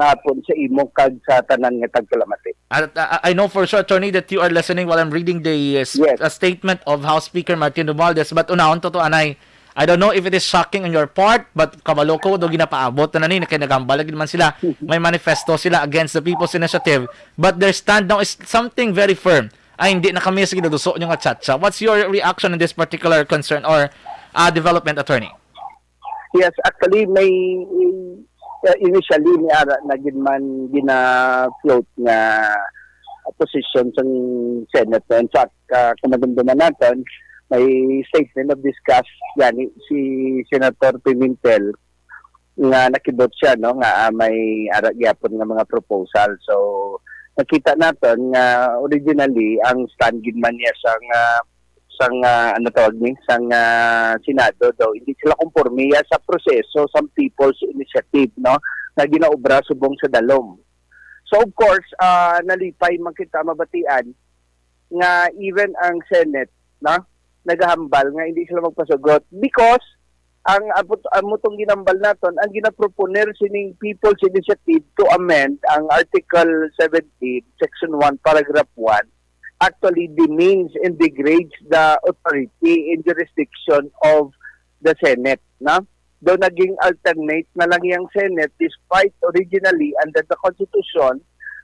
hapon sa imo kag sa tanan nga tagkalamati. At, uh, I know for sure, Attorney, that you are listening while I'm reading the uh, Yes. uh, statement of House Speaker Martin Romualdez. But unahon to to, anay, I don't know if it is shocking on your part, but kabalo ko do ginapaabot na nani, nakinagambala gid man sila. May manifesto sila against the People's Initiative. But their stand now is something very firm. Ay, hindi na kami sige duso nyo nga chatcha. What's your reaction in this particular concern or uh, development, Attorney? Yes, actually may uh, initially ni ara na gid man gina-float nga position sa Senate. In fact, uh, kung madumduman natin, may statement of discuss yani si Senator Pimentel nga nakibot siya no nga ah, may ara gyapon nga mga proposal. So nakita natin nga originally ang stand gid man niya sa nga sang ah, ano tawag ni sang ah, Senado daw. Hindi sila kompormiya sa proseso sa People's Initiative no na ginaobra subong sa dalom. So of course, ah, nalipay man kita mabatian nga even ang Senate no nagahambal nga hindi sila magpasugot because ang abot ginambal naton ang ginaproponer sining People's Initiative to amend ang Article 17 Section 1 Paragraph 1 actually demeans and degrades the authority and jurisdiction of the Senate na do naging alternate na lang yung Senate despite originally under the Constitution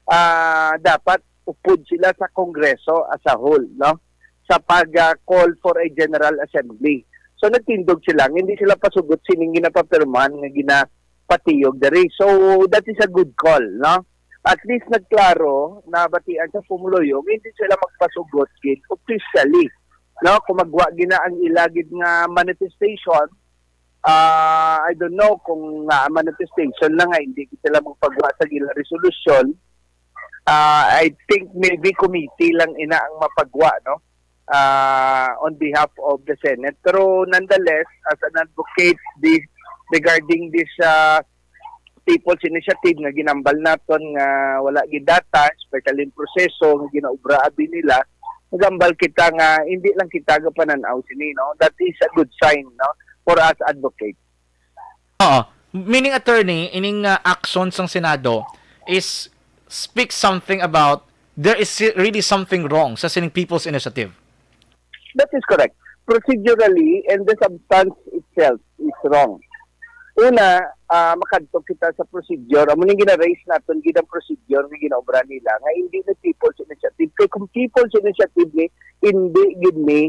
ah dapat upod sila sa Kongreso as a whole no sa pag-call for a General Assembly. So nagtindog sila, hindi sila pasugot sining ginapapirman nga ginapatiyog diri. So that is a good call, no? At least nagklaro na batian sa pumuluyong, hindi sila magpasugot gid officially. No, kung magwa gina ang ilagid nga manifestation, ah I don't know kung nga manifestation lang nga hindi sila magpagawa sa gila resolution. Ah, I think maybe committee lang ina ang mapagwa, no? uh, on behalf of the Senate. Pero nonetheless, as an advocate this, regarding this uh, People's Initiative nga ginambal naton nga wala gid data, especially in proseso nga ginaubra abi nila, nagambal kita nga hindi lang kita gapananaw sini, no? That is a good sign, no? For us advocates. Oo. Meaning attorney, ining uh, actions ng Senado is speak something about there is really something wrong sa sining People's Initiative. That is correct. Procedurally, and the substance itself is wrong. Una, uh, makadto kita sa procedure. Amo ning gina-raise naton gidang procedure nga ginaobra nila nga hindi na People's Initiative. Kaya kung People's Initiative ni, hindi gid ni,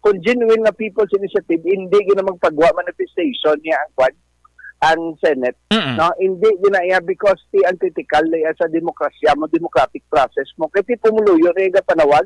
kung genuine na People's Initiative, hindi gina magpagwa manifestation niya ang kwan, ang Senate. Mm-mm. No, hindi ginaya because ti antithetical na sa demokrasya mo, democratic process mo. Kaya ti pumuluyo yung panawag,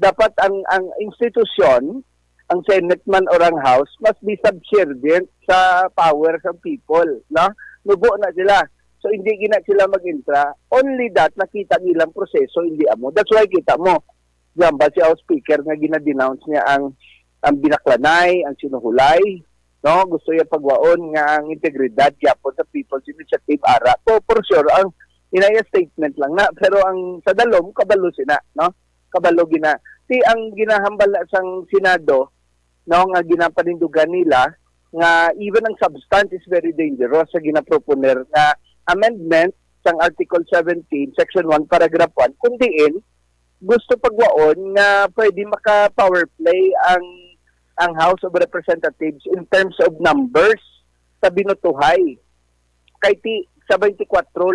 dapat ang ang institusyon, ang Senate man or ang House, must be subservient sa power ng people. No? Nubo na sila. So hindi gina sila mag-intra. Only that, nakita nilang proseso, hindi amo. That's why kita mo, Jamba, si House Speaker nga gina-denounce niya ang ang binaklanay, ang sinuhulay, no gusto niya pagwaon nga ang integridad gyapon sa People's Initiative ara so for sure ang inaya statement lang na pero ang sa dalom kabalo sina no kabalo gina ti ang ginahambal na sang Senado no nga ginapanindugan nila nga even ang substance is very dangerous sa ginaproponer nga amendment sang Article 17 Section 1 Paragraph 1 kundiin gusto pagwaon nga pwede maka power play ang ang House of Representatives in terms of numbers sa binutuhay. Kay ti sa 24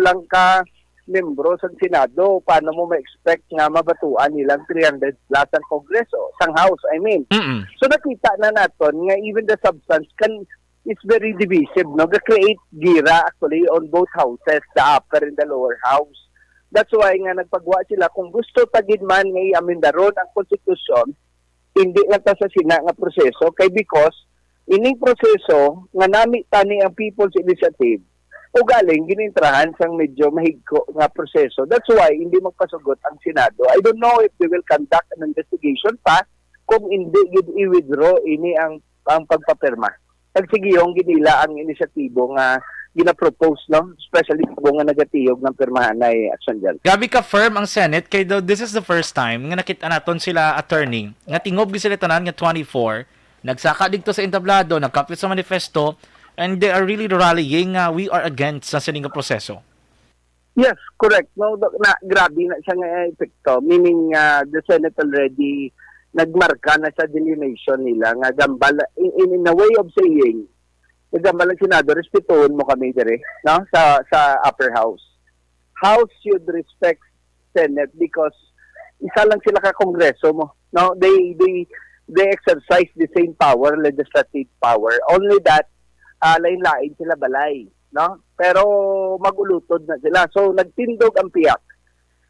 lang ka membro sa Senado, paano mo ma-expect nga mabatuan nilang 300 plus ang Kongreso, sang House, I mean. Mm-mm. So nakita na naton nga even the substance can is very divisive, no? Ga-create gira actually on both houses, the upper and the lower house. That's why nga nagpagwa sila kung gusto tagid man nga i-amendaron ang konstitusyon, hindi lang ta sa sina nga proseso kay because ining proseso nga nami tani ang People's Initiative o galing ginintrahan sang medyo mahigko nga proseso. That's why hindi magpasugot ang Senado. I don't know if they will conduct an investigation pa kung hindi gid i-withdraw ini ang ang pagpapirma. Nagsigiyong ginila ang inisyatibo nga gina-propose no, especially kung nga nagatiyog ng pirmahan na action dyan. Gabi ka firm ang Senate kay daw this is the first time nga nakita naton sila attorney nga tingob gi sila tanan nga 24 nagsaka dito sa entablado nagkapit sa manifesto and they are really rallying nga we are against sa sining nga proseso. Yes, correct. No, na, grabe na siya nga epekto. Meaning, uh, the Senate already nagmarka na sa delineation nila nga gambal, in, in, in a way of saying, nagambal ang Senado, respetuhon mo kami dire, no? sa, sa upper house. House should respect Senate because isa lang sila ka kongreso mo. No, they they they exercise the same power, legislative power. Only that uh, lain-lain sila balay, no? Pero magulutod na sila. So nagtindog ang piyak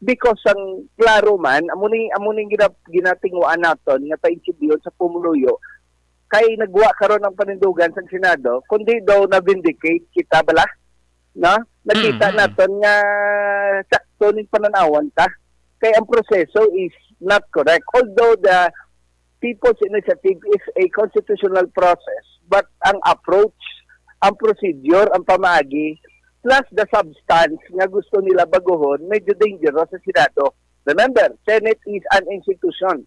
because ang klaro man amo ni amo ni ginap, ginatingwaan naton nga painsibiyon sa pumuluyo kay nagwa karon ng panindugan sa Senado kundi daw na vindicate kita bala no nakita Mm, mm, naton nga sakto ning pananawan ta kay ang proseso is not correct although the people's initiative is a constitutional process but ang approach ang procedure ang pamaagi plus the substance nga gusto nila baguhon medyo dangerous sa Senado. Remember Senate is an institution.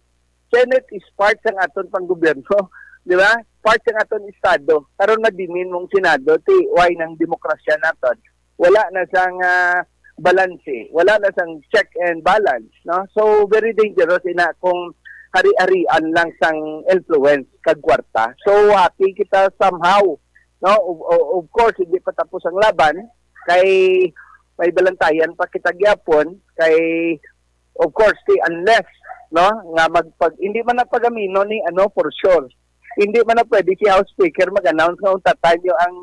Senate is part ng aton panggobyerno di ba? Part ng aton estado. Karon nadimin mong Senado ti why ng demokrasya naton. Wala na sang ah, balanse. Wala na sang check and balance no? So very dangerous ina kung hari-arian lang sang influence kag kwarta. So happy kita somehow no of, of- course hindi pa tapos ang laban kay may balantayan pa kita gyapon kay of course ti unless no nga magpag hindi man na pagamino ni ano for sure hindi man na pwede si House Speaker mag-announce nga unta tayo ang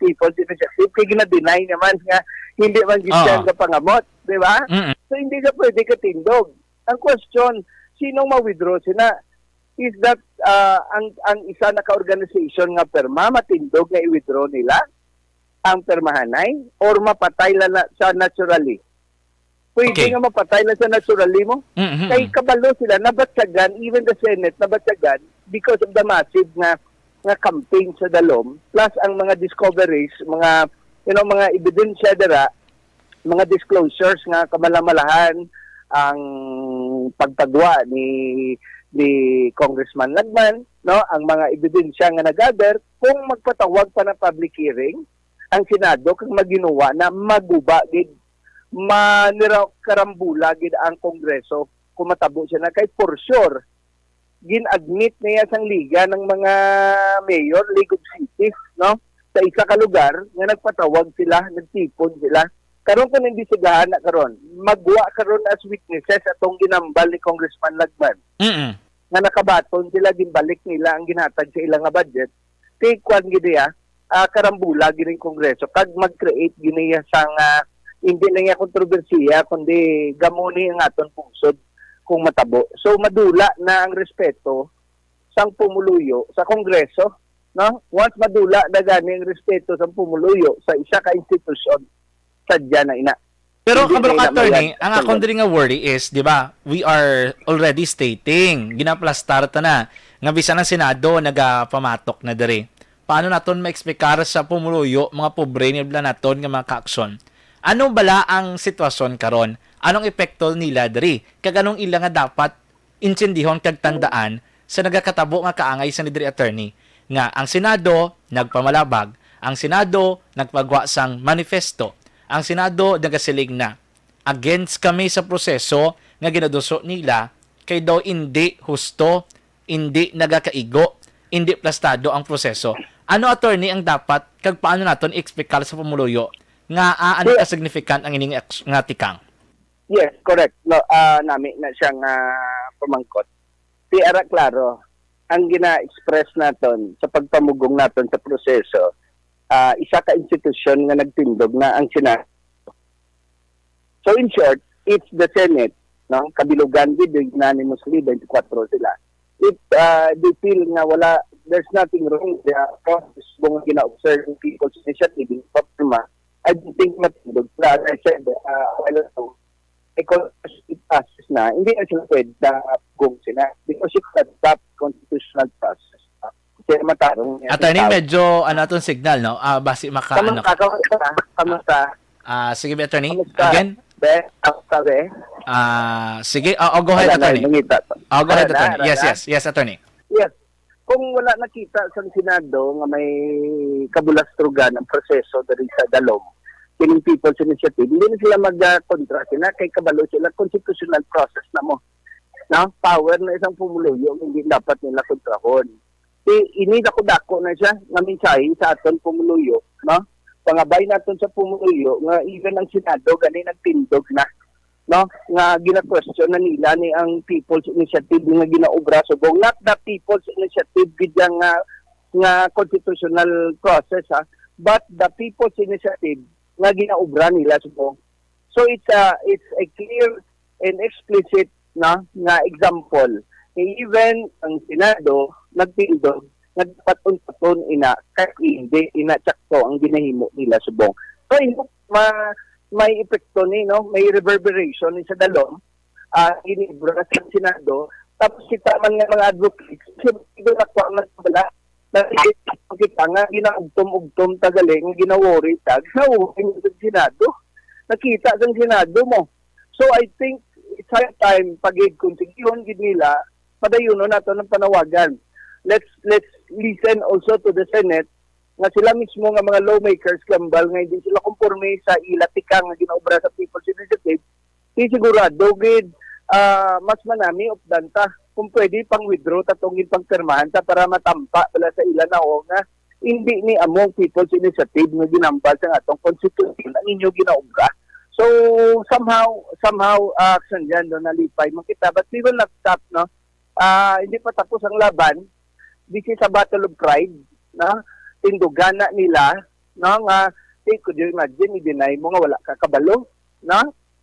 people's initiative kay gina-deny naman nga hindi man gisyan Oo. ka pangamot di ba Mm-mm. So hindi ka pwede katindog. Ang question, sinong ma-withdraw sina? Is that uh, ang ang isa na ka-organization nga perma matindog nga i-withdraw nila ang permahanay or mapatay la na, sa naturally? Pwede Okay. nga mapatay na sa naturally mo? Mm-mm. Kay kabalo sila, nabatsagan, even the Senate, nabatsagan because of the massive nga nga campaign sa Dalom, plus ang mga discoveries, mga you know, mga ebidensya dara, mga disclosures nga kamalamalahan ang pagpagwa ni ni Congressman Lagman, no, ang mga ebidensya nga nagather kung magpatawag pa ng public hearing ang Senado kung maginuwa na maguba gid manira karambula gid ang Kongreso kung matabo siya na kay for sure gin-admit niya sang liga ng mga mayor, League of Cities, no? Sa isa ka lugar nga nagpatawag sila, nagtipon sila. Karon kung hindi sigahan na karon, magwa karon as witnesses atong ginambal ni Congressman Lagman. Mm-mm. nga nakabaton sila ginbalik nila ang ginhatag sa ilang nga budget. Kay kwan gid ya ah, karambula gining kongreso. Kag mag-create giniya sang ah, hindi na niya kontrobersiya kundi gamuni ang aton pungsod kung matabo. So madula na ang respeto sang pumuluyo sa kongreso no? Once madula na gani ang respeto sa pumuluyo sa isa ka institusyon sadya na ina Pero na ka attorney, ang akong diri nga worry is, 'di ba? We are already stating, ginaplastar ta na nga bisan ang Senado nagapamatok na diri. Paano naton maekspektar sa pumuluyo mga pobre ni bala naton nga mga kaaksyon? Ano bala ang sitwasyon karon? Anong epekto nila diri? Kag anong ila nga dapat insindihon kag tandaan sa nagakatabo nga kaangay sa ni diri attorney nga ang Senado nagpamalabag, ang Senado nagpagwa sang manifesto, ang Senado nagasilig na against kami sa proseso nga ginaduso nila kay daw hindi husto, hindi nagakaigo, hindi plastado ang proseso. Ano attorney ang dapat kag paano naton expect sa pumuluyo nga aano ka significant ang ining nga tikang? Yes, correct. No, ah nami na siyang ah, pamangkot. Di ara klaro, ang gina-express naton sa pagpamugong naton sa proseso, ah, isa ka institusyon nga nagtindog na ang Senado. So in short, it's the Senate, no, kabilugan gid unanimously 24 sila. If ah, they feel nga wala there's nothing wrong with the process kung gina-observe ng people's initiative in Papuma, I don't think matindog. As I said, uh, a while ago, it passes na, hindi na sila pwede na gong sila. Because you can't stop constitutional process. Matarong yan. Attorney medyo ano atong signal no? Ah basi maka ano. Kamusta? Kamusta? Kamusta? Ah sige attorney? Kamusta? Again? Be? Kamusta, be? Ah sige, oh, oh, go ahead na, attorney. Oh, go ahead na, attorney. Yes, na. yes, yes attorney. Yes. Kung wala nakita sa Senado nga may kabulastrogan ang proseso dali sa Dalom, kining people's initiative, hindi na sila mag-kontra sila kay kabalo sila constitutional process na mo. No? Power na isang pumuluyo, hindi dapat nila kontrahon. Di, ini dako dako na siya nga mensahe sa aton pumuluyo, no? Pangabay naton sa pumuluyo nga even ang Senado gani nagtindog na no? Nga gina-question na nila ni ang People's Initiative nga ginaobra subong not the People's Initiative gidya nga nga constitutional process ha? But the People's Initiative nga ginaobra nila subong so it's a it's a clear and explicit na nga example. Even ang Senado nagtindog nagpaton-paton ina kay hindi ina tsakto ang ginahimo nila subong so imo ma may epekto ni no? May reverberation ni sa dalom ah inibra sa Senado. Tapos kita man nga mga advocates siguro na ko ang nagbala na kita nga ginaugtom-ugtom tagali nga ginawori tag sa Senado. Nakita sa Senado mo. So I think it's high time pagid kung tigyon nila padayon nato ng panawagan let's let's listen also to the Senate nga sila mismo nga mga lawmakers kambal nga hindi sila konforme sa ilatikang nga ginaobra sa People's Initiative di sigurado gid ah, mas manami of danta kung pwede pang withdraw tatong pang pirmahan ta para matampa pala sa ila na o nga hindi ni among People's Initiative nga ginambal sa atong constitution ang inyo ginaobra so somehow somehow uh, action dyan no, nalipay man kita but we will not stop no? Ah, hindi pa tapos ang laban this is a battle of pride na tindugan na nila no? Nga hey, could you imagine i-deny mo nga wala ka kabalo no?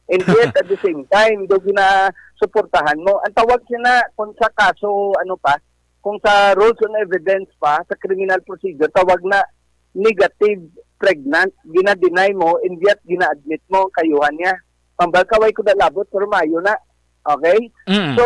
And yet at the same time do gina suportahan mo. Ang tawag siya na kung sa kaso ano pa kung sa rules on evidence pa sa criminal procedure tawag na negative pregnant gina-deny mo and yet gina-admit mo kayuhan niya. Pambal kaway ko na labot pero mayo na. Okay? Mm. So,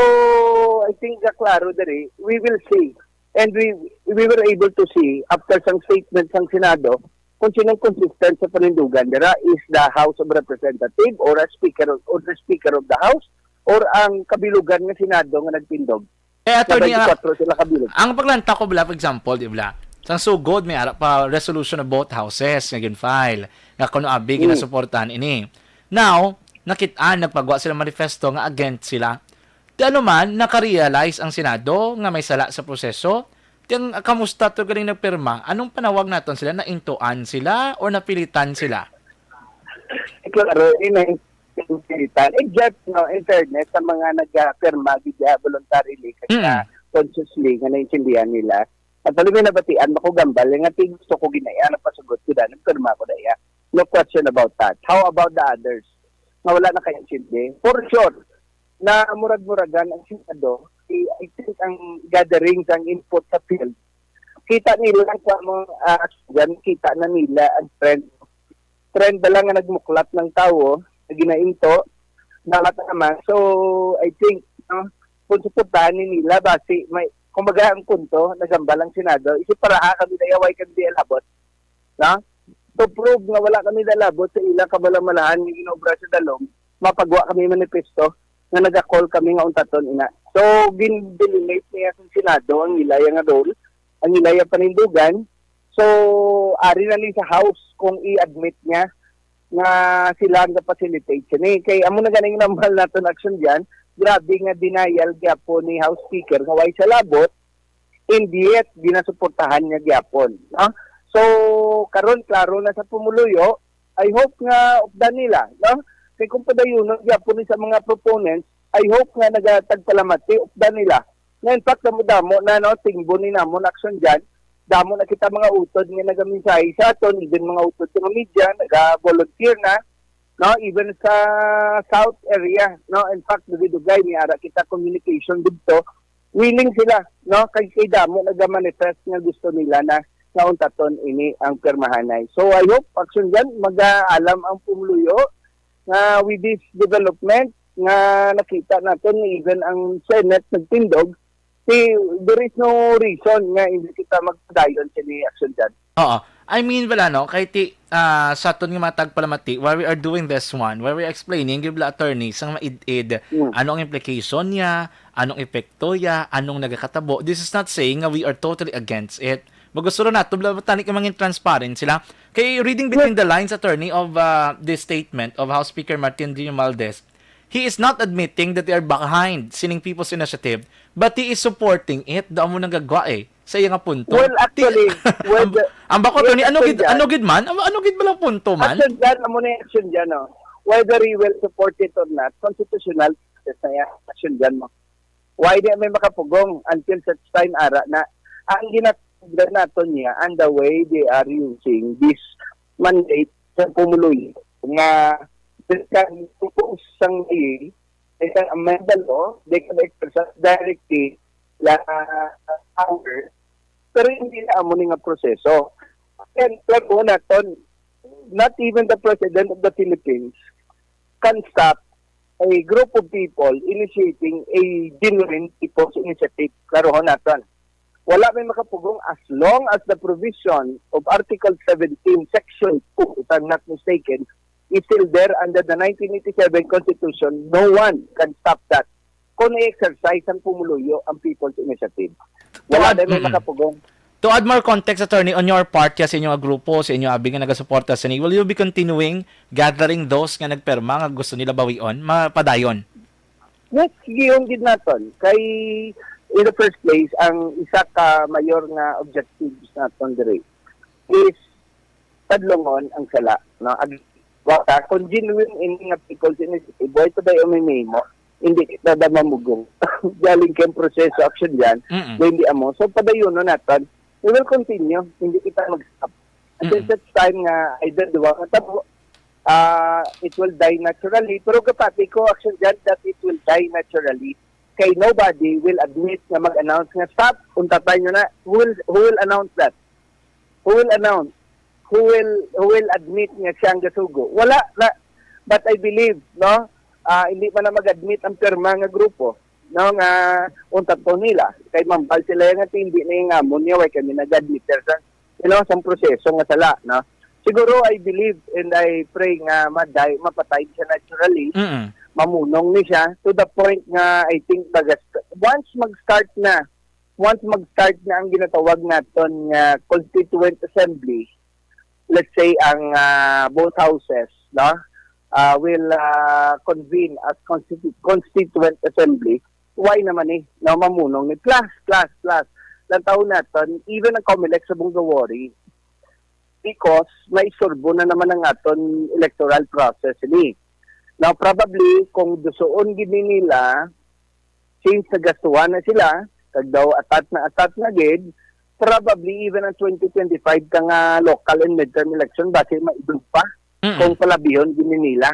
I think klaro dere, we will see. And we we were able to see after some statements ng Senado kung sinong consistent sa panindugan dira is the House of Representative or a speaker of, or the Speaker of the House or ang kabilugan ng Senado nga nagpindog. eh attorney 24 sila kabilog. ang paglanta ko bala for example di ba sang sugod may ara pa resolution of both houses nga gin file nga kuno abi Mm. ginasuportahan ini now nakitaan nagpagwa sila manifesto nga against sila di ano man nakarealize ang senado nga may sala sa proseso ang kamusta to galing nagpirma anong panawag naton sila na intuan sila or napilitan sila Klaro, ina pilitan. Except, no, in fairness, sa mga nag-perma, bigya voluntarily, kasi Mm. consciously, nga naintindihan nila. At alam mo nabatian, ako gambal, nga ting gusto ko ginaya, napasagot ko na, nagperma ko na iya. No question about that. How about the others? Nga wala na kayang sindi. For sure, na murag-muragan ang Senado, I, think ang gatherings, ang input sa field, kita nila ang mo uh, yan, kita na nila ang trend trend na lang nga nagmuklat ng tao na ginainto na naman. So, I think, no, kung suportahan ni nila, basi, may, kumbaga ang punto, nagambal ang Senado, isip para ha, kami na yaway kami di alabot. Na? To prove nga wala kami nalabot sa ilang kabalamalahan ng ginobra sa dalom, mapagwa kami manifesto nga nagakol kami nga untaton ina. So, gin-delineate niya sa Senado ang nilaya nga role, ang nilaya panindugan, So, ari na ni sa house kung i-admit niya nga sila ang facilitate siya. Eh, kay amo na ganing namal naton action diyan, grabe nga denial gyapon ni House Speaker nga way sa labot, and yet ginasuportahan niya gyapon. No? So, karon klaro na sa pumuluyo, I hope nga updan nila, no? Kay kung padayon gyapon ni sa mga proponents, I hope nga nagatagpalamati updan nila. Na in fact, damo-damo na no, tingbo ni namon action diyan, damo na kita mga utod nga nagaminsay sa aton even mga utod sa media naga-volunteer na no even sa south area no. In fact dugay ni ara kita communication dito. Willing sila no kay kay damo naga-manifest nga gusto nila na nauntaton ini ang permahanay so i hope action diyan mag-alam ang pumuluyo nga with this development nga nakita natin even ang Senate nagtindog si there is no reason nga hindi kita magpadayon sa ni action dyan. Oo. I mean, wala no, kahit ti, ah, sa aton nga matag palamati, why we are doing this one, where we are explaining, give la attorneys ang maid-id, Mm. anong implication niya, anong epekto niya, anong nagakatabo. This is not saying nga we are totally against it. Magusto na tubla tani ka mangin transparent sila. Kay reading between the lines attorney of uh, this statement of House Speaker Martin D. Maldez, he is not admitting that they are behind Sining People's Initiative, but he is supporting it. Daan mo nang gagwa eh. Sa iya nga punto. Well, actually, well, ang, the- ang bako to ni ano gid sir, ano gid man? Ano, ano gid ba lang punto man? Action dyan, amo na action dyan, no? Whether he will support it or not, constitutional process na yan, action dyan mo. Why di may makapugong until such time ara na ang ginagawa nato niya and the way they are using this mandate sa pumuloy nga they can propose sang mail, they can amend the law, they can exercise directly la power, pero hindi na amo nga proseso. And plano naton, not even the President of the Philippines can stop a group of people initiating a genuine people's initiative. Klarohon natin. Wala may makapugong as long as the provision of Article 17, Section 2, if I'm not mistaken, is still there under the 1987 Constitution, no one can stop that kung i-exercise ang pumuluyo ang people's initiative. Wala din may Mm-mm. makapugong. To add more context, attorney, on your part, ya, sa inyong grupo, sa inyong abi nga nagasuporta sa will you be continuing gathering those nga nagperma nga gusto nila bawion, mapadayon? Yes, sige yung gid naton. Kay in the first place, ang isa ka mayor nga objectives naton dire is tadlongon ang sala. No? Ag waka genuine in nga people's initiative, boy to day mo, hindi kita da mamugong. Galing kang proseso action diyan, Mm-mm. hindi amo. So padayon no naton, we will continue, hindi kita mag-stop. Until Mm-mm. such time nga either duwa ka tabo, uh, it will die naturally. Pero kapati ko action dyan that it will die naturally. Kay nobody will admit na mag-announce nga stop, untatay nyo na. Who will, who will announce that? Who will announce? Who will who will admit nga siyang gasugo? Wala na. But I believe, no, ah, hindi pa na mag-admit ang pirma nga grupo no nga untat po nila kay mambal sila nga hindi na amon niya way kami nag-admit sa you know, sa proseso nga sala no siguro I believe and I pray nga maday mapatay siya naturally Mm-mm. Mamunong ni siya to the point nga I think bagas once mag-start na once mag-start na ang ginatawag naton nga constituent assembly let's say ang ah, both houses no? Uh, will ah, convene as constitu- constituent assembly. Why naman eh na mamunong ni plus plus plus. Lang taon naton even ang COMELEC sa Bungawori because may surbo na naman ang aton electoral process ni. Now probably kung gustoon gini nila since nagastuhan na sila kag daw atat na atat na gid probably even ang 2025 ka nga local and midterm election base maidug pa Mm-mm. kung palabihon gini nila.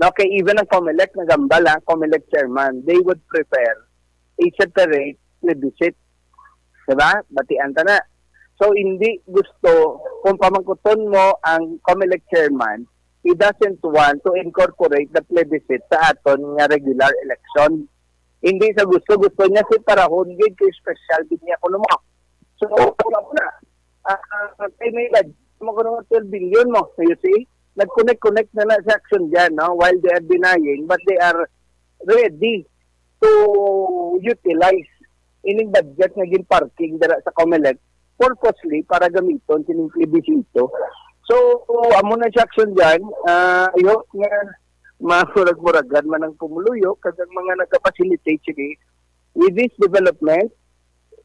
Now, kay even ang COMELEC na gambala, COMELEC chairman, they would prefer a separate plebiscite. Diba? Batian ta na. So, hindi gusto, kung pamangkuton mo ang COMELEC chairman, he doesn't want to incorporate the plebiscite sa aton nga regular election. Hindi sa gusto, gusto niya si Parahon, gid kay special gid niya kuno mo. So, wala mo na. Uh, may lad, mo kuno 12 billion mo. So, you see? Nag-connect-connect na na sa action dyan, no? While they are denying, but they are ready to utilize ining budget nga gin parking dara sa Comelec purposely para gamiton sining plebiscito. So, amo na action dyan. Uh, ayok nga mahurag-muragan man ang pumuluyo kag ang mga nagka-facilitate sige with this development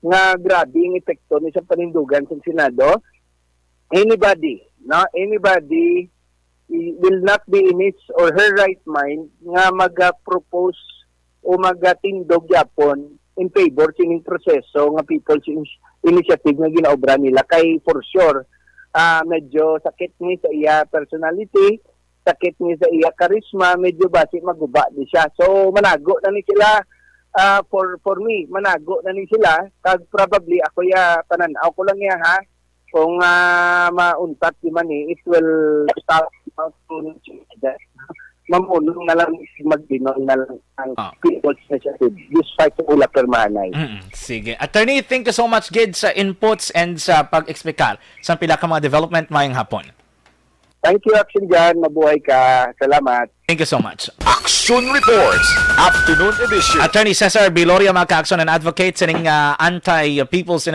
nga grabe ang epekto ni sa panindugan sa Senado. Anybody no? Anybody i- will not be in his or her right mind nga mag-propose o magatindog yapon in favor sining proseso nga people's in- initiative nga ginaobra nila. Kay for sure ah medyo sakit ni sa iya personality sakit ni sa iya charisma medyo basi maguba di siya. So manago na ni sila. Ah, for for me manago na ni sila. Kag probably ako ya pananaw ko lang ya ha? Kung ah, mauntat di man eh, it will stop out to mamunong na lang magdinon na lang ang Ah. people's initiative despite sa ula permanay. Mm-mm. Sige. Attorney, thank you so much, Gid, sa inputs and sa pag-eksplikar sa pila ka mga development mayang hapon. Thank you, Action Jan. Mabuhay ka. Salamat. Thank you so much. Action Reports, Afternoon Edition. Attorney Cesar Biloria, mga ka-action and advocate sa ning uh, anti-people's